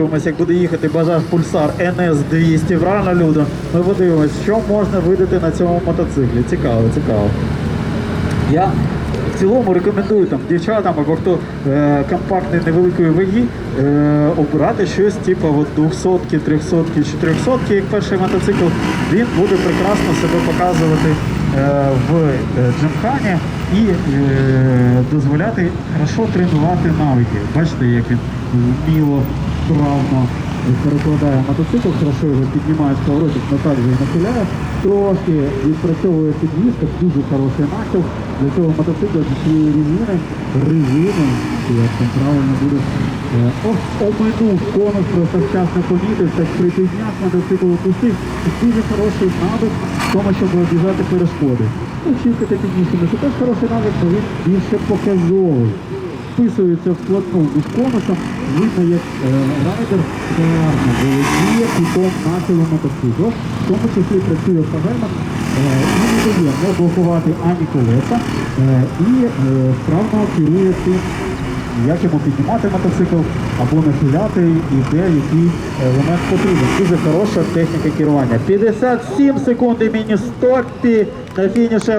Подивимось, як буде їхати Бажаж Пульсар NS200 в рано люду. Ми подивимось, що можна видати на цьому мотоциклі. Цікаво, цікаво. Я в цілому рекомендую там дівчатам або хто е, компактний невеликої ваги е, обирати щось типу от 200, 300, 400, як перший мотоцикл. Він буде прекрасно себе показувати е, в е, джимхані і е, дозволяти хорошо тренувати навики. Бачите, як він вміло, вправно перекладає мотоцикл, хорошо його піднімає з поворотів, але також нахиляє. Трошки відпрацьовує підвізка, дуже хороший нахил. Для цього мотоцикла зі цієї резини, резини, як там правильно буде, е, ох, конус, просто вчасно помітив, так припідняв мотоцикл опустив. Дуже хороший навик в тому, щоб обіжати перешкоди. Ну, чистити підніжками, це теж хороший навик, бо він більше показовий вписується в складну між конусом, видно, як е, райдер гарно володіє кутом нахилу мотоциклу. В тому числі працює пагельма е, і не дає не блокувати ані колеса е, і е, вправно керує тим, як йому піднімати мотоцикл або нахиляти і де який елемент потрібен. Дуже хороша техніка керування. 57 секунд і міні-стопі на фініші